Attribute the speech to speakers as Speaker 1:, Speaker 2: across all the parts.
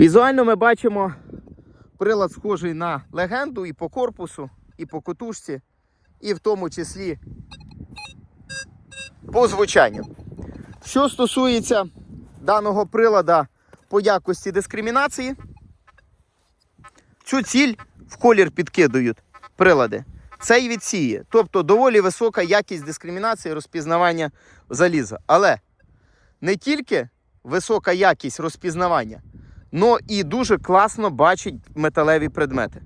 Speaker 1: Візуально ми бачимо прилад схожий на легенду і по корпусу, і по котушці, і в тому числі по звучанню. Що стосується даного прилада по якості дискримінації, цю ціль в колір підкидують прилади. Це і відсіє. Тобто доволі висока якість дискримінації розпізнавання заліза. Але не тільки висока якість розпізнавання, але і дуже класно бачить металеві предмети.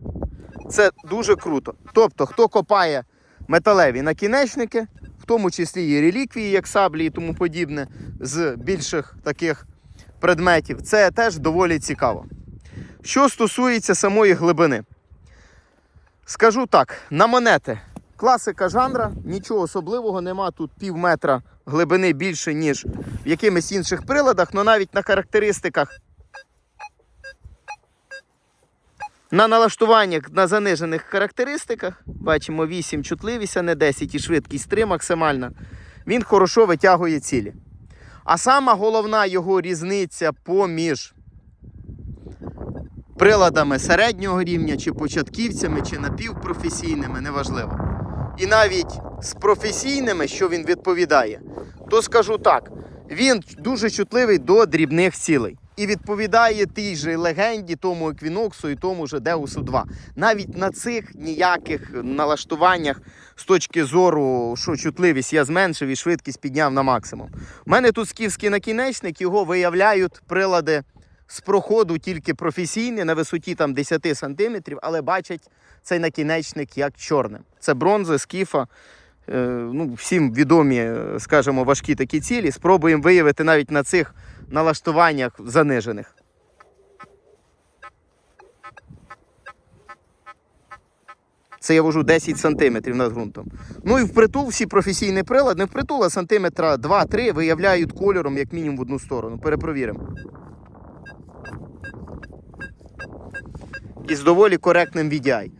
Speaker 1: Це дуже круто. Тобто, хто копає металеві накінечники, в тому числі і реліквії, як саблі і тому подібне, з більших таких предметів, це теж доволі цікаво. Що стосується самої глибини, скажу так: на монети класика жанра, нічого особливого нема. Тут пів метра глибини більше, ніж в якимись інших приладах, але навіть на характеристиках. На налаштуваннях на занижених характеристиках бачимо 8 чутливість, а не 10 і швидкість 3 максимальна. Він хорошо витягує цілі. А сама головна його різниця поміж приладами середнього рівня, чи початківцями, чи напівпрофесійними, неважливо. І навіть з професійними, що він відповідає, то скажу так: він дуже чутливий до дрібних цілей. І відповідає тій же легенді, тому еквіноксу і тому же Деусу 2. Навіть на цих ніяких налаштуваннях з точки зору, що чутливість я зменшив і швидкість підняв на максимум. У мене тут скіфський накінечник, його виявляють прилади з проходу тільки професійні на висоті там 10 сантиметрів, але бачать цей накінечник як чорним. Це бронза, скіфа. е, Ну, всім відомі, е, скажімо, важкі такі цілі. Спробуємо виявити навіть на цих налаштуваннях занижених. Це я вожу 10 сантиметрів над ґрунтом. Ну і впритул всі професійні прилади, не впритул, а сантиметра 2-3 виявляють кольором як мінімум в одну сторону. Перепровіримо. І з доволі коректним VDI.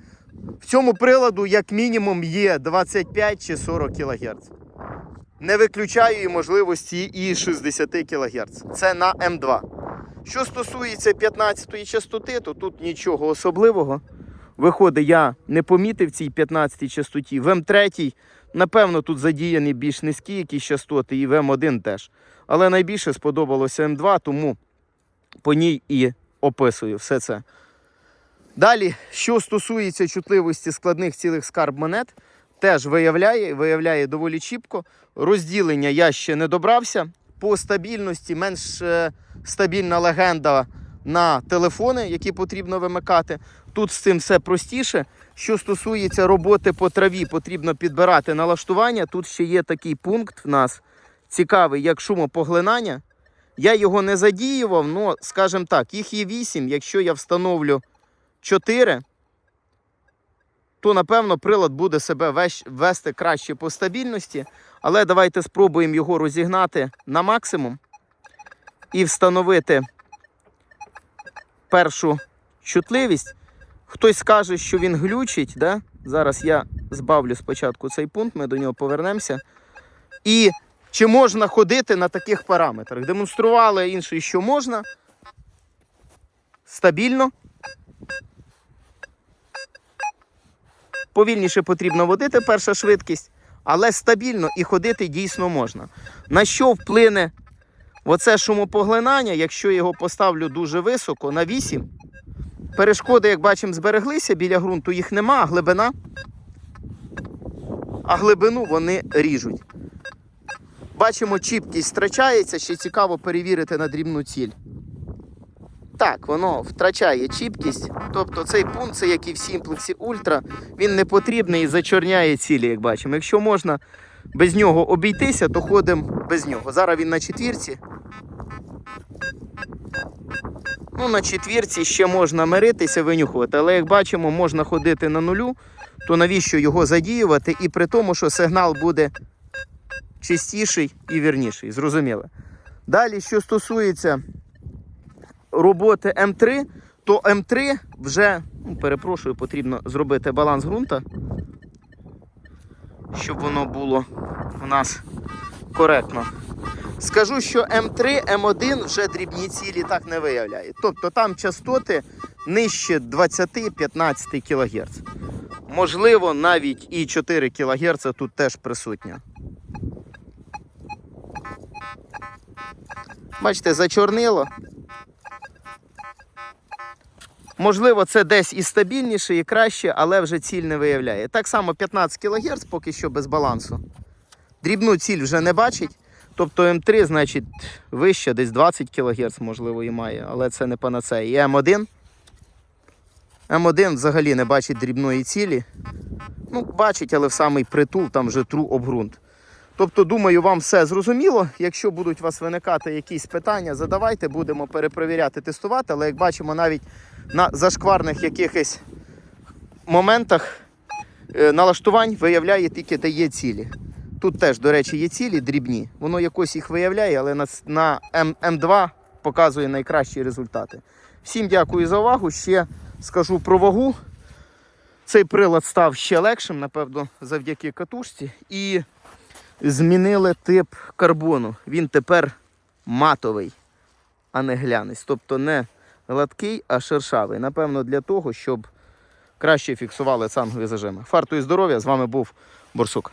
Speaker 1: В цьому приладу, як мінімум, є 25 чи 40 кГц. Не виключаю і можливості і 60 кГц. Це на М2. Що стосується 15-ї частоти, то тут нічого особливого. Виходить, я не помітив цій 15-й частоті. В М3, напевно, тут задіяні більш низькі якісь частоти, і в М1 теж. Але найбільше сподобалося М2, тому по ній і описую все це. Далі, що стосується чутливості складних цілих скарб монет, теж виявляє, виявляє доволі чіпко. Розділення я ще не добрався. По стабільності менш е, стабільна легенда на телефони, які потрібно вимикати. Тут з цим все простіше. Що стосується роботи по траві, потрібно підбирати налаштування. Тут ще є такий пункт в нас цікавий, як шумопоглинання. Я його не задіював, але, скажімо так, їх є 8. Якщо я встановлю 4, то напевно прилад буде себе вести краще по стабільності. Але давайте спробуємо його розігнати на максимум і встановити першу чутливість. Хтось скаже, що він глючить. Да? Зараз я збавлю спочатку цей пункт, ми до нього повернемося. І чи можна ходити на таких параметрах? Демонстрували інший, що можна. Стабільно. Повільніше потрібно водити перша швидкість, але стабільно і ходити дійсно можна. На що вплине оце шумопоглинання, якщо його поставлю дуже високо, на 8. Перешкоди, як бачимо, збереглися, біля ґрунту їх нема, а глибина. А глибину вони ріжуть. Бачимо, чіпкість втрачається, ще цікаво перевірити на дрібну ціль. Так, воно втрачає чіпкість. Тобто цей пункт, це як і в сімплексі Ультра, він не потрібний і зачорняє цілі, як бачимо. Якщо можна без нього обійтися, то ходимо без нього. Зараз він на четвірці. Ну, на четвірці ще можна миритися, винюхувати, але як бачимо, можна ходити на нулю, то навіщо його задіювати? І при тому, що сигнал буде чистіший і вірніший. Зрозуміло. Далі, що стосується роботи М3, то М3 вже, ну, перепрошую, потрібно зробити баланс ґрунта, щоб воно було у нас коректно. Скажу, що М3, М1 вже дрібні цілі так не виявляє. Тобто там частоти нижче 20-15 кГц. Можливо, навіть і 4 кГц тут теж присутня. Бачите, зачорнило. Можливо, це десь і стабільніше, і краще, але вже ціль не виявляє. Так само 15 кГц поки що без балансу. Дрібну ціль вже не бачить. Тобто М3, значить, вище, десь 20 кГц, можливо, і має, але це не панацея. І М1. М1 взагалі не бачить дрібної цілі. Ну, бачить, але в самий притул там вже тру обґрунт. Тобто, думаю, вам все зрозуміло. Якщо будуть у вас виникати якісь питання, задавайте, будемо перепровіряти, тестувати. Але як бачимо, навіть на зашкварних якихось моментах е, налаштувань виявляє тільки де є цілі. Тут теж, до речі, є цілі дрібні. Воно якось їх виявляє, але на, на М, М2 показує найкращі результати. Всім дякую за увагу. Ще скажу про вагу. Цей прилад став ще легшим, напевно, завдяки катушці. І змінили тип карбону. Він тепер матовий, а не глянець. Тобто не гладкий, а шершавий. Напевно, для того, щоб краще фіксували цангові зажими. Фарту і здоров'я! З вами був Борсук.